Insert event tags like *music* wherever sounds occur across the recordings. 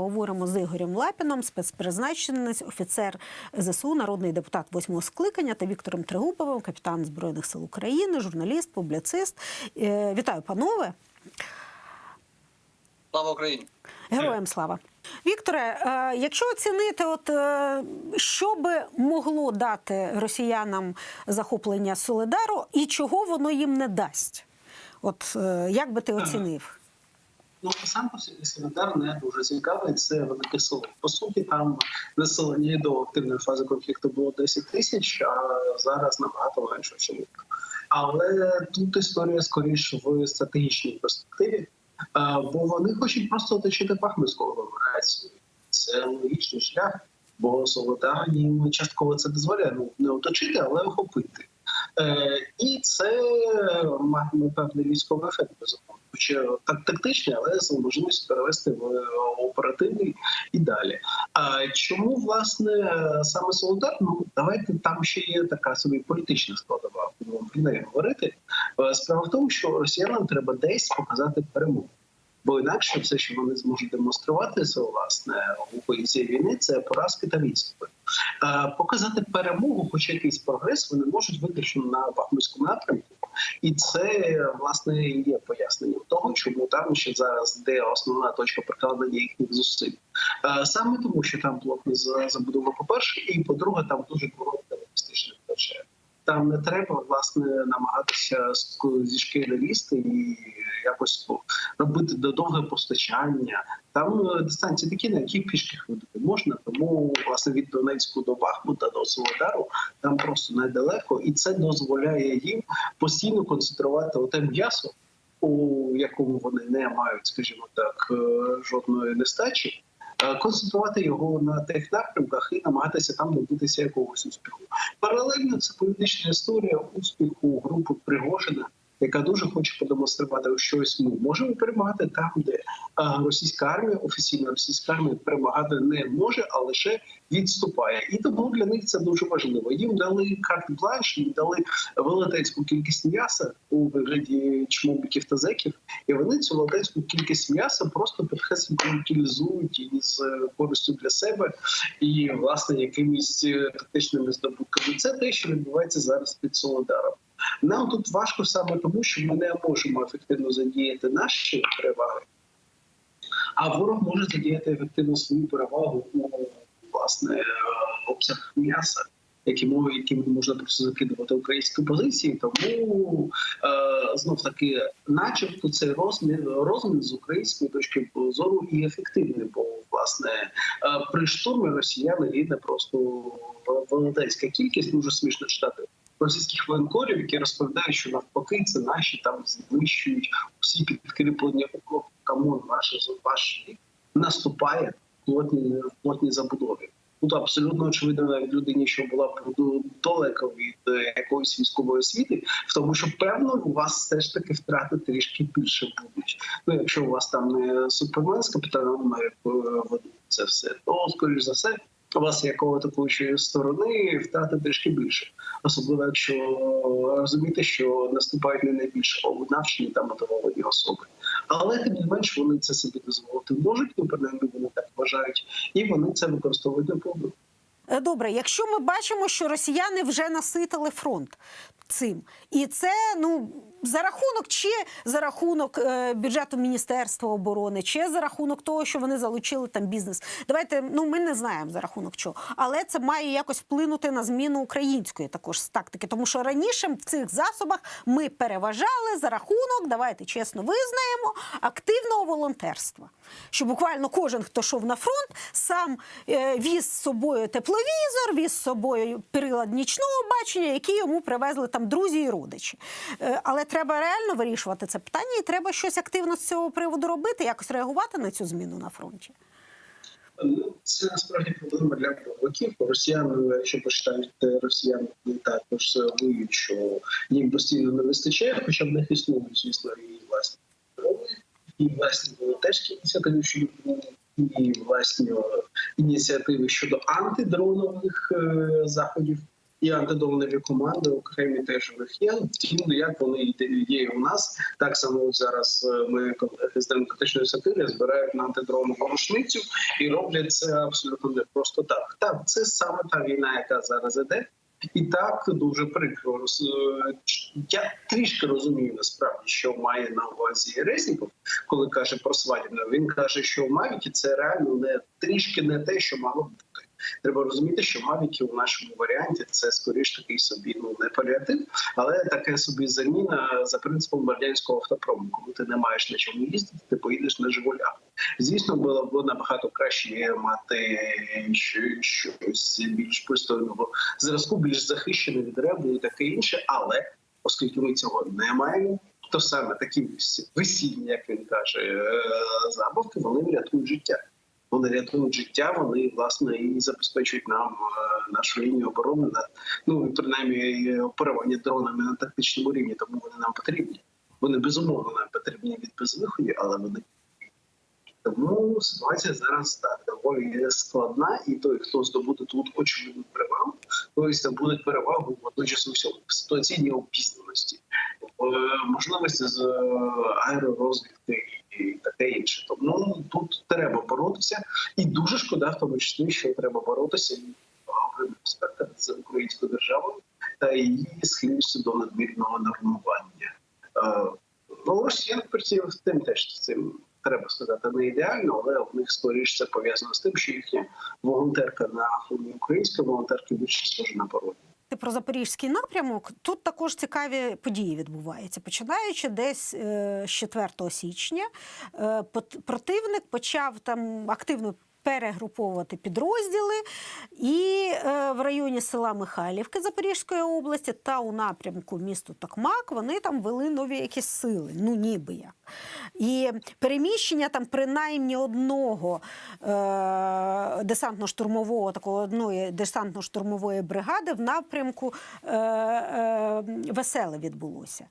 поговоримо з Ігорем Лапіном, спецпризначенець, офіцер ЗСУ, народний депутат восьмого скликання та Віктором Тригубовим, капітан Збройних сил України, журналіст, публіцист. Е, Вітаю, панове. Слава Україні! Героям слава. Вікторе, е, якщо оцінити, от е, що би могло дати росіянам захоплення Солидару і чого воно їм не дасть? От як би ти *clears throat* оцінив? Ну, сам по собі Солидар не дуже цікавий. Це велике село. По суті, там населення до активної фази конфлікту було 10 тисяч, а зараз набагато менше чоловік. Але тут історія скоріш в стратегічній перспективі, бо вони хочуть просто оточити Бахмутську агломерацію. Це логічний шлях, бо Солидар їм частково це дозволяє ну, не оточити, але охопити. Е, і це матиме певний військовий ефект безумовно. Хоча так тактичний, але з можливістю перевести в оперативний і далі. А чому власне саме Солодар? Ну давайте там ще є така собі політична складова. Будемо про неї говорити. Е, Справа в тому, що росіянам треба десь показати перемогу. Бо інакше все, що вони зможуть демонструвати, це власне у поліції війни, це поразки та відступи. Е, Показати перемогу, хоч якийсь прогрес, вони можуть виключно на Бахмутському напрямку, і це власне є того, чому там ще зараз де основна точка прикладення їхніх зусиль. Е, Саме тому, що там плотна за- забудова, по перше, і по-друге, там дуже коротке логістичне плече. Там не треба власне намагатися зі шкіри лізти і якось робити додовге постачання. Там е, дистанції такі, на які пішки ходити можна. Тому власне від Донецьку до Бахмута до Солодару там просто недалеко, і це дозволяє їм постійно концентрувати оте м'ясо, у якому вони не мають, скажімо так, е, жодної нестачі. е, Концентрувати його на тих напрямках і намагатися там добитися якогось успіху. Паралельно це політична історія успіху групи Пригожина, яка дуже хоче продемонструвати щось. Ми можемо перемагати там, де російська армія, офіційна російська армія перемагати не може, а лише відступає. І тому для них це дуже важливо. Їм дали карт бланш, їм дали велетенську кількість м'яса у вигляді чмобіків та зеків, і вони цю велетенську кількість м'яса просто підхесенько утилізують із е, користю для себе і власне якимись е, тактичними здобутками. Це те, що відбувається зараз під Солодаром. Нам тут важко саме тому, що ми не можемо ефективно задіяти наші переваги, а ворог може задіяти ефективно свою перевагу у власне е, обсяг м'яса. Які мови, якими можна просто закидувати українські позиції, тому е, знов таки, начебто, цей розмір розмір з української точки зору і ефективний, бо власне е, при штурмі росіяни гине просто велетенська кількість. Дуже смішно читати російських воєнкорів, які розповідають, що навпаки це наші там знищують всі підкріплення окопу. Камон, ваше ваш наступає в плотній в плотній забудові. Тут абсолютно очевидно навіть людині, що була далеко від е, якоїсь військової освіти, в тому, що певно у вас все ж таки втрати трішки більше будуть. Ну, якщо у вас там не супермен з капітаном ведуть це все, то скоріш за все. Вас якого атакуючої сторони втрати трішки більше, особливо якщо розуміти, що наступають не найбільш навчені та мотивовані особи. Але тим не менш вони це собі дозволити можуть, ну принаймні вони так вважають, і вони це використовують на повну. Е, Добре, якщо ми бачимо, що росіяни вже наситили фронт цим, і це ну за рахунок чи за рахунок е, бюджету Міністерства оборони, чи за рахунок того, що вони залучили там бізнес. Давайте ну ми не знаємо за рахунок чого, але це має якось вплинути на зміну української також тактики, тому що раніше в цих засобах ми переважали за рахунок, давайте чесно визнаємо, активного волонтерства. Що буквально кожен, хто йшов на фронт, сам е, віз з собою тепловізор, віз з собою прилад нічного бачення, які йому привезли там друзі і родичі. Е, але треба реально вирішувати це питання, і треба щось активно з цього приводу робити, якось реагувати на цю зміну на фронті. Ну, це насправді проблема для бойовиків. Росіяни, якщо почитають росіяни, також заявують, що їм постійно не вистачає, хоча в них існують, звісно, і власні дрони, і власні волонтерські ініціативи, що і власні ініціативи щодо антидронових е, заходів. І антидронові команди окремі теж них є. Втім, як вони є у нас, так само зараз е, ми з демократичної сатири збирають на антидронову рушницю і роблять це абсолютно не просто так. Так, це саме та війна, яка зараз іде. І так дуже прикро. Е, Я трішки розумію насправді, що має на увазі Резніков, коли каже про свадібне. Він каже, що в Мавіки це реально не трішки не те, що мало бути. Треба розуміти, що Мавіки у нашому варіанті це скоріш такий собі ну не паліатив, але таке собі заміна за принципом радянського автопрому. Коли ти не маєш на чому їздити, ти поїдеш на Жигулях. Звісно, було б набагато краще мати щось більш пристойного зразку, більш захищене від ребу і таке інше. Але оскільки ми цього не маємо, то саме такі весільні, як він каже, е, забавки, вони врятують життя. Вони рятують життя, вони власне і забезпечують нам е, нашу лінію оборони на ну принаймні е, оперування дронами на тактичному рівні, тому вони нам потрібні. Вони безумовно нам потрібні від безвиході, але вони тому ситуація зараз так доволі складна, і той, хто здобуде тут очевидну перевагу, той здобуде перевагу водночас у всьому в ситуаційній опізнаності, в е, можливості з аеророзвідки і таке інше. Тому тут треба боротися, і дуже шкода, в тому числі, що треба боротися і говоримо спектр з українською державою та її схильністю до надмірного нормування. Е, Ну, росіян працює з тим теж з цим. Треба сказати, не ідеально, але в них скоріше це пов'язано з тим, що їхня волонтерка на фоні української волонтерки більше схожа на пародію. Про запорізький напрямок. Тут також цікаві події відбуваються. Починаючи десь е, з 4 січня, е, противник почав там активно. Перегруповувати підрозділи, і е, в районі села Михайлівки Запорізької області та у напрямку місту Токмак вони там вели нові якісь сили, ну ніби як. І переміщення там принаймні одного е, десантно-штурмового такого одної десантно-штурмової бригади в напрямку е, е, веселе відбулося.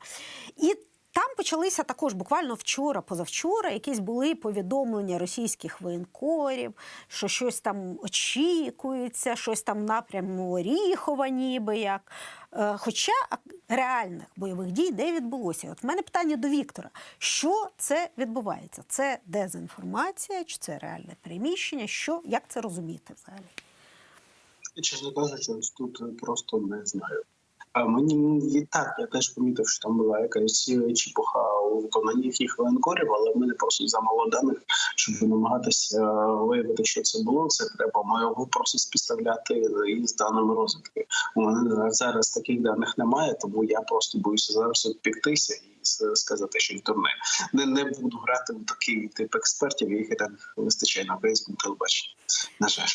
І там почалися також буквально вчора, позавчора, якісь були повідомлення російських воєнкорів, що щось там очікується, щось там напряму Оріхова, ніби як. Е, Хоча реальних бойових дій не відбулося. От в мене питання до Віктора: що це відбувається? Це дезінформація, чи це реальне переміщення? Що як це розуміти взагалі? Чесно кажучи, тут е, просто не знаю. Мені і так, я теж помітив, що там була якась чіпуха у виконанні їхніх воєнкорів, але в мене просто замало даних, щоб намагатися виявити, що це було. Це треба моєго просто співставляти із даними розвідки. У мене зараз таких даних немає, тому я просто боюся зараз с- сказати, що дурне. Не, не буду грати в такий тип експертів, їх і так вистачає на українському телебаченні. На жаль.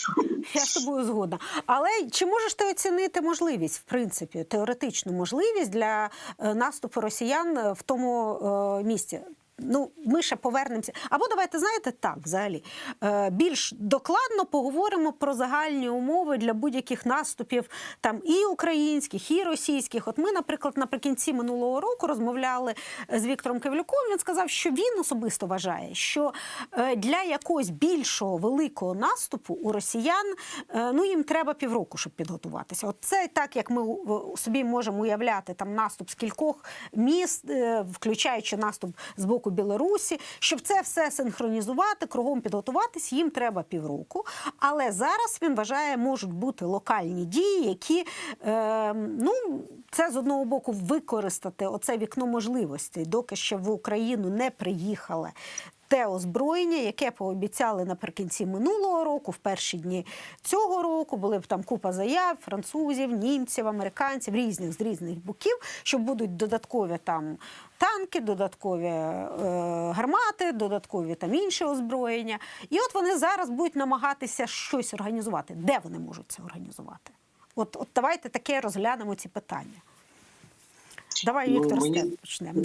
Я з тобою згодна. Але чи можеш ти оцінити можливість, в принципі, теоретичну можливість для е, наступу росіян в тому е, місці? Ну, ми ще повернемося. Або давайте знаєте так, взагалі е, більш докладно поговоримо про загальні умови для будь-яких наступів, там і українських, і російських. От ми, наприклад, наприкінці минулого року розмовляли з Віктором Кивлюком. Він сказав, що він особисто вважає, що е, для якогось більшого великого наступу у росіян е, ну їм треба півроку, щоб підготуватися. От це так, як ми собі можемо уявляти там наступ з кількох міст, включаючи наступ з боку Білорусі, щоб це все синхронізувати, кругом підготуватись, їм треба півроку. Але зараз він вважає, можуть бути локальні дії, які е, ну це з одного боку використати оце вікно можливостей, доки ще в Україну не приїхали те озброєння, яке пообіцяли наприкінці минулого року, в перші дні цього року, були б там купа заяв французів, німців, американців, різних з різних боків, що будуть додаткові там танки, додаткові е, гармати, додаткові там інші озброєння. І от вони зараз будуть намагатися щось організувати. Де вони можуть це організувати? От, от давайте таке розглянемо ці питання. Давай, Ну, Віктор, з мені- тебе почнемо.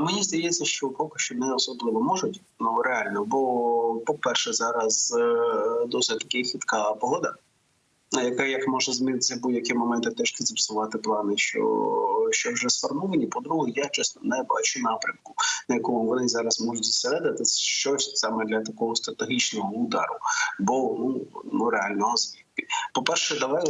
Мені здається, що поки що не особливо можуть. Ну реально, бо по-перше, зараз е, досить таки хитка погода, яка як може змінитися будь-які моменти теж зіпсувати плани, що, що вже сформовані. По-друге, я чесно не бачу напрямку, на якому вони зараз можуть зосередити щось саме для такого стратегічного удару, бо ну, ну реально звідки? По-перше, давай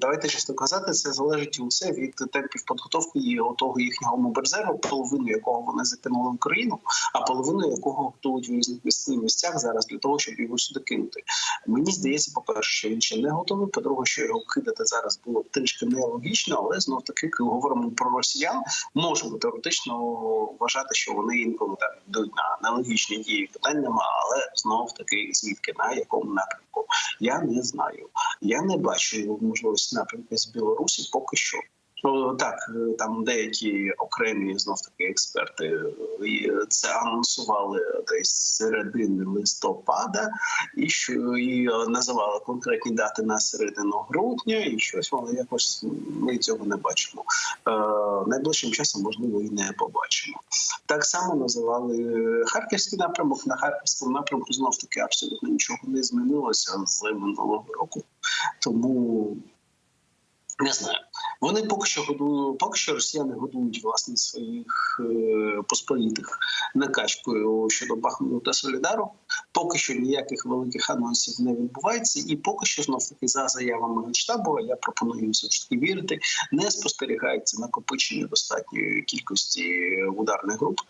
давайте чесно казати, це залежить усе від темпів підготовки і того їхнього мобрезерву, половину якого вони закинули в Україну, а половину якого готують в різних місцях зараз для того, щоб його сюди кинути. Мені здається, по-перше, що він ще не готовий. По-друге, що його кидати зараз було б трішки нелогічно, але знов таки, коли говоримо про росіян, можемо теоретично вважати, що вони інколи там йдуть на нелогічні дії питань нема, але знов таки звідки на якому напрямку я не знаю. Я не бачу можливості напрямки з Білорусі поки що. Ну так, е, там деякі окремі знов таки експерти е, це анонсували десь середини листопада, і що і е, називали конкретні дати на середину грудня, і щось але якось ми цього не бачимо. Е, найближчим часом можливо і не побачимо. Так само називали харківський напрямок. На харківському напрямку знов таки абсолютно нічого не змінилося з минулого року. Тому не знаю. Вони поки що годують, поки що росіяни годують власне своїх е, посполітих накачкою щодо Бахмуту та Солідару. Поки що ніяких великих анонсів не відбувається, і поки що знов таки за заявами Генштабу, я пропоную все ж таки вірити, не спостерігається накопичення достатньої кількості ударних груп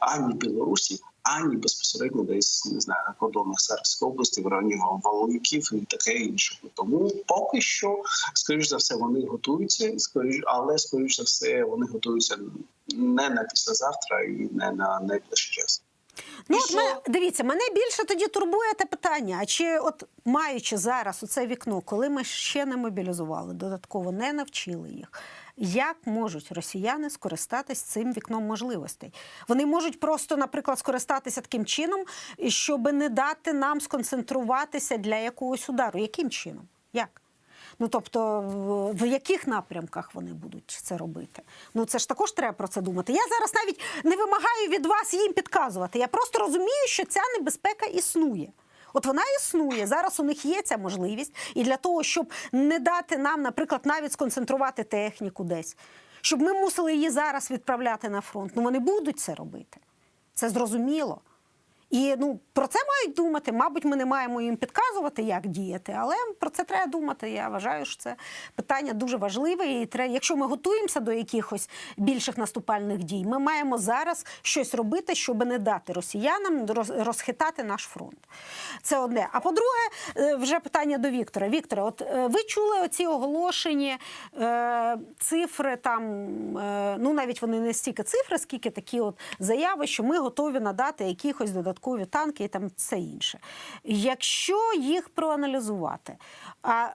ані Білорусі, ані безпосередньо десь не знаю на кордонах Сарської області, в районі Воловиків і таке інше. Тому поки що, скоріш за все, вони готуються, скоріш, але скоріш за все, вони готуються не на післязавтра і не на найближчий час. Ну, от мене, дивіться, мене більше тоді турбує те питання. А чи, от маючи зараз оце вікно, коли ми ще не мобілізували, додатково не навчили їх, як можуть росіяни скористатись цим вікном можливостей? Вони можуть просто, наприклад, скористатися таким чином, щоб не дати нам сконцентруватися для якогось удару. Яким чином? Як? Ну тобто, в, яких напрямках вони будуть це робити? Ну це ж також треба про це думати. Я зараз навіть не вимагаю від вас їм підказувати. Я просто розумію, що ця небезпека існує. От вона існує. Зараз у них є ця можливість. І для того, щоб не дати нам, наприклад, навіть сконцентрувати техніку десь, щоб ми мусили її зараз відправляти на фронт. Ну вони будуть це робити. Це зрозуміло. І ну про це мають думати. Мабуть, ми не маємо їм підказувати, як діяти, але про це треба думати. Я вважаю, що це питання дуже важливе. І треба, якщо ми готуємося до якихось більших наступальних дій, ми маємо зараз щось робити, щоб не дати росіянам роз- розхитати наш фронт. Це одне. А по-друге, е, вже питання до Віктора. Вікторе, от е, ви чули оці оголошені е, цифри там, е, ну навіть вони не стільки цифри, скільки такі от заяви, що ми готові надати якихось додаткові танки і там все інше. Якщо їх проаналізувати, а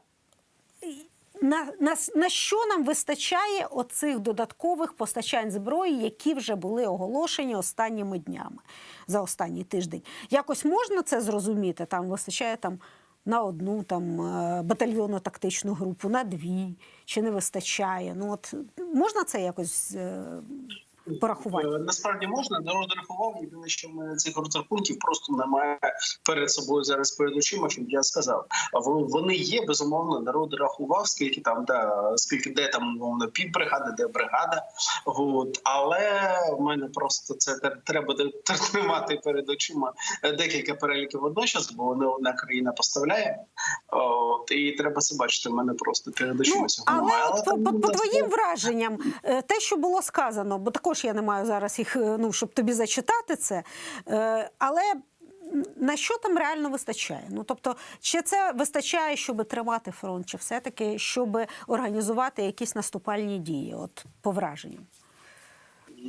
на, на, на що нам вистачає оцих додаткових постачань зброї, які вже були оголошені останніми днями за останній тиждень? Якось можна це зрозуміти? Там вистачає там на одну там е, батальйонну тактичну групу, на дві, чи не вистачає? Ну от можна це якось е, порахувати? Е, Насправді можна, народ рахував. Єдине, що в мене цих розрахунків просто немає перед собою зараз перед очима, щоб я сказав. А вони є безумовно. Народ рахував, скільки там да скільки де там умовно півбригади, де бригада. От але в мене просто це треба тримати перед очима декілька переліків водночас, бо не одна країна поставляє. От і треба це бачити. В мене просто перед очима Ну, цього але немає. от по, по, по твоїм враженням, е, те, що було сказано, бо також я не маю зараз їх, е, ну щоб тобі зачитати це. е, Але на що там реально вистачає? Ну тобто, чи це вистачає, щоб тримати фронт, чи все-таки щоб організувати якісь наступальні дії? От по враженням.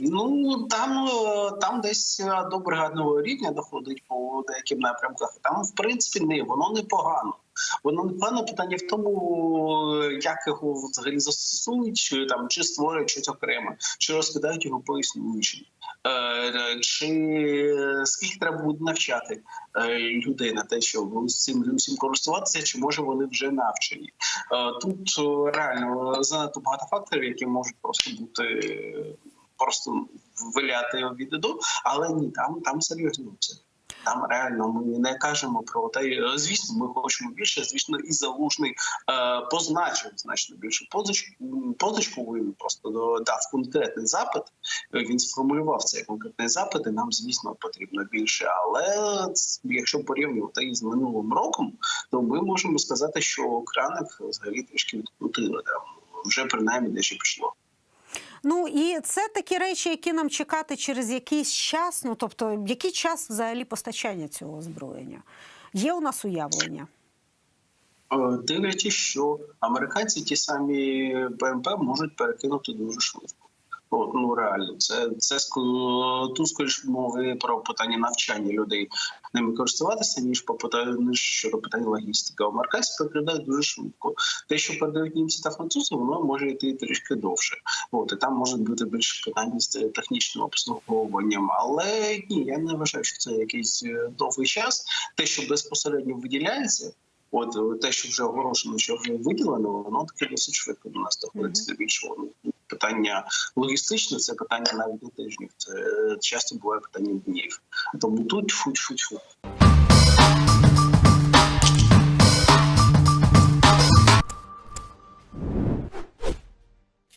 Ну там, е, там десь до бригадного рівня доходить по деяким напрямках. Там, в принципі, не воно непогано. Воно непогано питання в тому, як його взагалі застосують, чи там чи створюють щось окреме, чи розкидають його по існуючим. Е, Чи скільки треба буде навчати е, людей на те, щоб з цим усім користуватися, чи може вони вже навчені? Е, Тут реально занадто багато факторів, які можуть просто бути просто виляти від іду, але ні, там, там серйозні обсяги. Там реально ми не кажемо про те, е, звісно, ми хочемо більше. Звісно, і залужний е, позначив значно більше позичку. Позичку він просто дав конкретний запит. Е, Він сформулював цей конкретний запит. і Нам, звісно, потрібно більше. Але якщо порівнювати із минулим роком, то ми можемо сказати, що краник взагалі трішки відкрутили. Там вже принаймні дещо пішло. Ну і це такі речі, які нам чекати через якийсь час. Ну тобто, який час взагалі постачання цього озброєння? Є у нас уявлення? Е, Дивлячись, що американці ті самі БМП можуть перекинути дуже швидко. От, ну реально, це це тут скоріше мови про питання навчання людей ними користуватися, ніж по питанню щодо питання логістики. Американці переглядають дуже швидко. Те, що передають німці та французи, воно може йти трішки довше. От і там можуть бути більше питання з технічним обслуговуванням. Але ні, я не вважаю, що це якийсь е, довгий час. Те, що безпосередньо виділяється. От е, те, що вже оголошено, що вже виділено, воно таке досить швидко до нас доходить здебільшого. більше Питання логістичне це питання навіть не тижнів. Це часто буває питання днів. Тому тут фу-фу-фу.